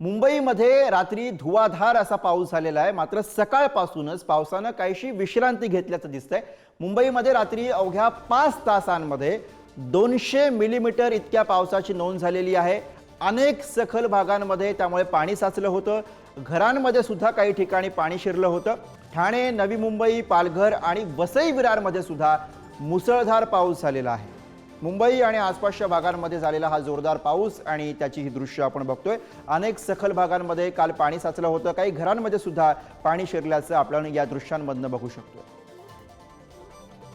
मुंबईमध्ये रात्री धुवाधार असा पाऊस झालेला आहे. मात्र सकाळपासूनच पावसानं काहीशी विश्रांती घेतल्याचं दिसतंय. मुंबईमध्ये रात्री अवघ्या पाच तासांमध्ये दोनशे मिलीमीटर इतक्या पावसाची नोंद झालेली आहे. अनेक सखल भागांमध्ये त्यामुळे पाणी साचलं होतं. घरांमध्ये सुद्धा काही ठिकाणी पाणी शिरलं होतं. ठाणे नवी मुंबई पालघर आणि वसई विरारमध्ये सुद्धा मुसळधार पाऊस झालेला आहे. मुंबई आणि आसपासच्या भागांमध्ये झालेला हा जोरदार पाऊस आणि त्याची ही दृश्य आपण बघतोय. अनेक सखल भागांमध्ये काल पाणी साचलं होतं. काही घरांमध्ये सुद्धा पाणी शिरल्याचं आपण या दृश्यांमधनं बघू शकतो.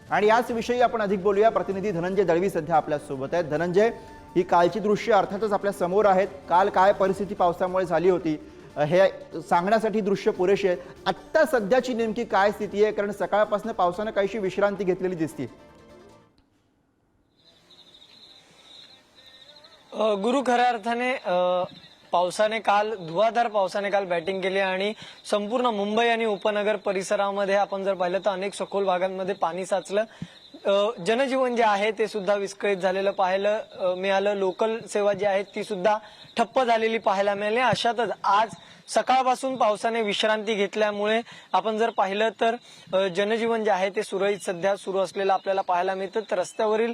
आणि याच विषयी आपण अधिक बोलूया. प्रतिनिधी धनंजय दळवी सध्या आपल्यासोबत आहेत. धनंजय ही कालची दृश्य अर्थातच आपल्यासमोर आहेत. काल काय परिस्थिती पावसामुळे झाली होती? हे सांगण्यासाठी दृश्य पुरेशी आहे. आत्ता सध्याची नेमकी काय स्थिती आहे? कारण सकाळपासून पावसानं काहीशी विश्रांती घेतलेली दिसते गुरु खऱ्या अर्थाने पावसाने काल धुवाधार पावसाने काल बॅटिंग केली आणि संपूर्ण मुंबई आणि उपनगर परिसरामध्ये आपण जर पाहिलं तर अनेक सखोल भागांमध्ये पाणी साचलं. जनजीवन जे आहे ते सुद्धा विस्कळीत झालेलं पाहायला मिळालं. लोकल सेवा जी आहे ती सुद्धा ठप्प झालेली पाहायला मिळाली. अशातच आज सकाळपासून पावसाने विश्रांती घेतल्यामुळे आपण जर पाहिलं तर जनजीवन जे आहे ते सुरळीत सध्या सुरू असलेलं आपल्याला पाहायला मिळतं. तर रस्त्यावरील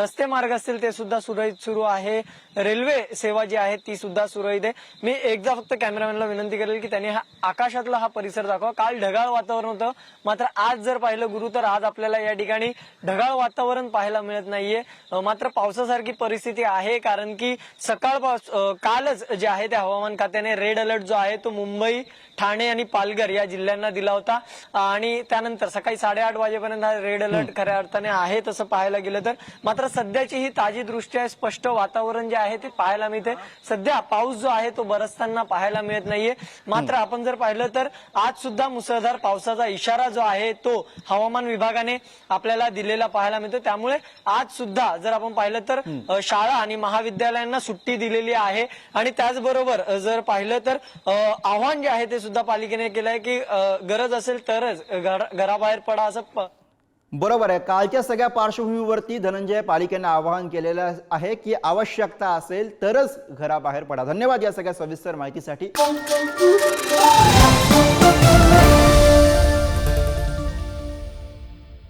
रस्ते मार्ग असतील ते सुद्धा सुरळीत सुरू आहे. रेल्वे सेवा जी आहे ती सुद्धा सुरळीत आहे. मी एकदा फक्त कॅमेरामॅनला विनंती करेल की त्यांनी हा आकाशातला हा परिसर दाखवा. काल ढगाळ वातावरण होतं. मात्र आज जर पाहिलं गुरु तर आज आपल्याला या ठिकाणी ढगाळ वातावरण पाहायला मिळत नाहीये. मात्र पावसासारखी परिस्थिती आहे कारण की सकाळपास अ, कालच जे आहे ते हवामान खात्याने रेड अलर्ट जो आहे तो मुंबई ठाणे आणि पालघर या जिल्ह्यांना दिला होता. आणि त्यानंतर सकाळी साडेआठ वाजेपर्यंत हा रेड अलर्ट खऱ्या अर्थाने आहे तसं पाहायला गेलं तर. मात्र सध्याची ही ताजी दृष्टी आहे स्पष्ट वातावरण जे आहे ते पाहायला मिळते. सध्या पाऊस जो आहे तो बरसताना पाहायला मिळत नाहीये. मात्र आपण जर पाहिलं तर आज सुद्धा मुसळधार पावसाचा इशारा जो आहे तो हवामान विभागाने आपल्याला दिलेला पाहायला मिळतो. त्यामुळे आज सुद्धा जर आपण पाहिलं तर शाळा आणि महाविद्यालयांना सुट्टी दिलेली आहे. आणि त्याचबरोबर जर पाहिलं तर आव्हान जे आहे ते सुद्धा पालिकेने केलं आहे की गरज असेल तरच घर- घराबाहेर पडा असं बरोबर आहे. कालच्या सगळ्या पार्श्वभूमीवरती धनंजय पालिकेनं आवाहन केलेलं आहे की आवश्यकता असेल तरच घराबाहेर पडा. धन्यवाद या सगळ्या सविस्तर माहितीसाठी.